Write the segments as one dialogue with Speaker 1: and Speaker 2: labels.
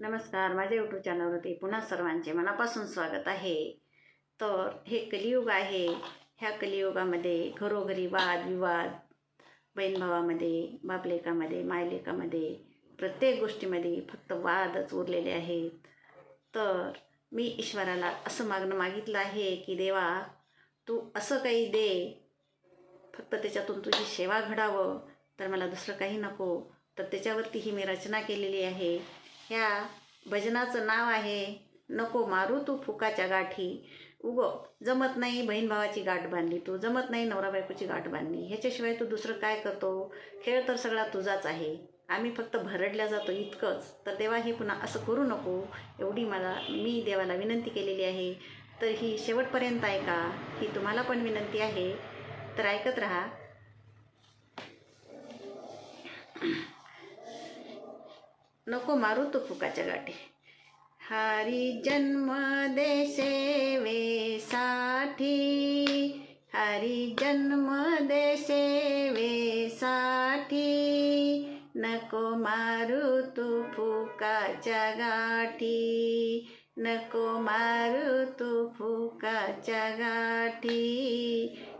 Speaker 1: नमस्कार माझ्या यूट्यूब चॅनलवरती पुन्हा सर्वांचे मनापासून स्वागत आहे. तर हे कलियुग आहे. ह्या कलियुगामध्ये घरोघरी वाद विवाद बहीण भावामध्ये बापलेकामध्ये मायलेकामध्ये प्रत्येक गोष्टीमध्ये फक्त वादच उरलेले आहेत. तर मी ईश्वराला असं मागणं मागितलं आहे की देवा तू असं काही दे. फक्त त्याच्यातून तुझी सेवा घडावं. तर मला दुसरं काही नको. तर त्याच्यावरती ही मी रचना केलेली आहे. ह्या भजनाचं नाव आहे नको मारू तू फुकाच्या गाठी. उगो जमत नाही बहीण भावाची गाठ बांधली तू जमत नाही नवरा बायकोची गाठ बांधली. ह्याच्याशिवाय तू दुसरं काय करतो? खेळ तर सगळा तुझाच आहे. आम्ही फक्त भरडल्या जातो इतकंच. तर देवा हे पुन्हा असं करू नको एवढी मला मी देवाला विनंती केलेली आहे. तर ही शेवटपर्यंत ऐका ही तुम्हाला पण विनंती आहे. तर ऐकत राहा. नको मारू तू फुकाच्या गाठी. हरी जन्म दे सेवेसाठी हरी जन्म दे सेवेसाठी नको मारू तू फुकाच्या गाठी. नको मारू तू फुकाच्या गाठी.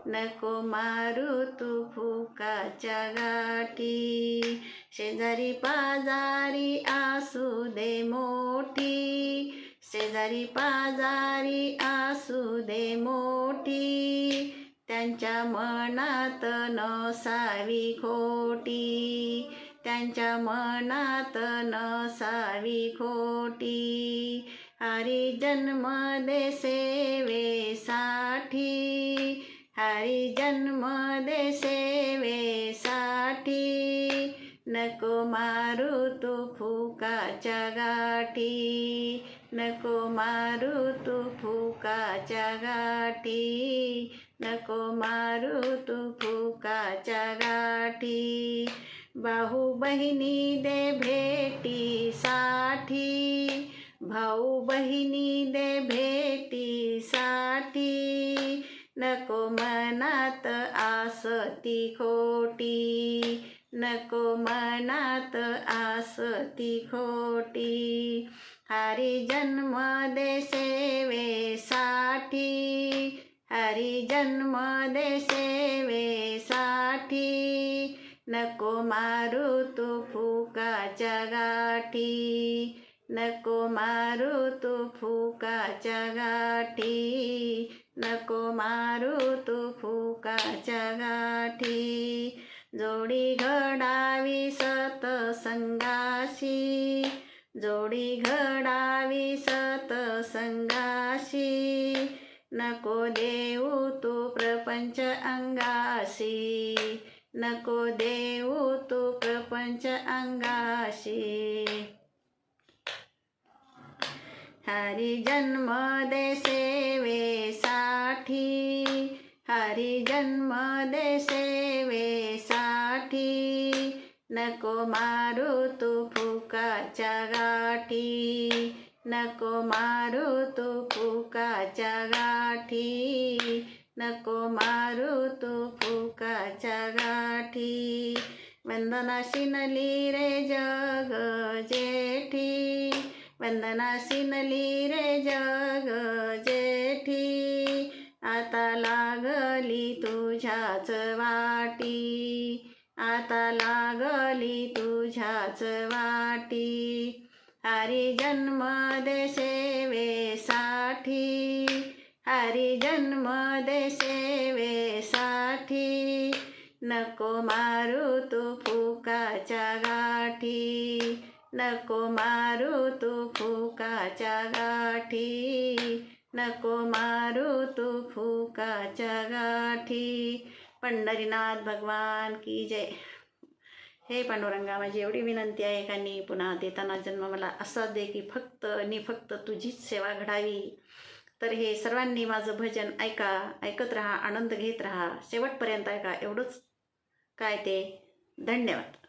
Speaker 1: नको मारू तू फुकाच्या गाठी. शेजारी पाजारी आसू दे मोठी. शेजारी पाजारी आसू दे मोठी. त्यांच्या मनात नसावी खोटी. त्यांच्या मनात नसावी खोटी. हरी जन्म दे सेवेसाठी हरी जन्म दे सेवेसाठी नको मारू तू फुकाच्या गाठी नको मारू तू फुकाच्या गाठी नको मारू तू फुकाच्या गाठी भाऊ बहिणी दे भेटीसाठी भाऊ बहिणी दे भेटीसाठी नको मनात आसती खोटी. नको मनात आसती खोटी. हरी जन्म दे सेवेसाठी. हरी जन्म दे सेवेसाठी. नको मारू तू फुकाच्या गाठी. नको मारू तू फुकाच्या गाठी. नको मारू तू फुकाच्या गाठी. जोडी घडावी सत संगाशी जोडी घडावी सत संगाशी नको देऊ तू प्रपंच अंगाशी. नको देऊ तू प्रपंच अंगाशी. हरी जन्म दे सेवेसाठी. हरी जन्म दे सेवेसाठी. नको मारू तू फुकाच्या गाठी. नको मारू तू फुकाच्या गाठी. नको मारू तू फुकाच्या गाठी. वंदना शिनली रे जग जेठी. वंदना नली रे जग जेठी. आता लागली तुझ्याच वाटी. आता लागली तुझ्याच वाटी. हरी जन्म दे सेवेसाठी. हरी जन्म दे सेवेसाठी. नको मारू तू फुकाच्या गाठी. नको मारू तू फुकाच्या गाठी. नको मारू तू फुकाच्या गाठी. पंढरीनाथ भगवान की जय. हे पांडुरंगा माझी एवढी विनंती आहे का नी पुन्हा देताना जन्म मला असा दे की फक्त आणि फक्त तुझीच सेवा घडावी. तर हे सर्वांनी माझं भजन ऐका ऐकत राहा आनंद घेत राहा. शेवटपर्यंत ऐका एवढंच. काय ते? धन्यवाद.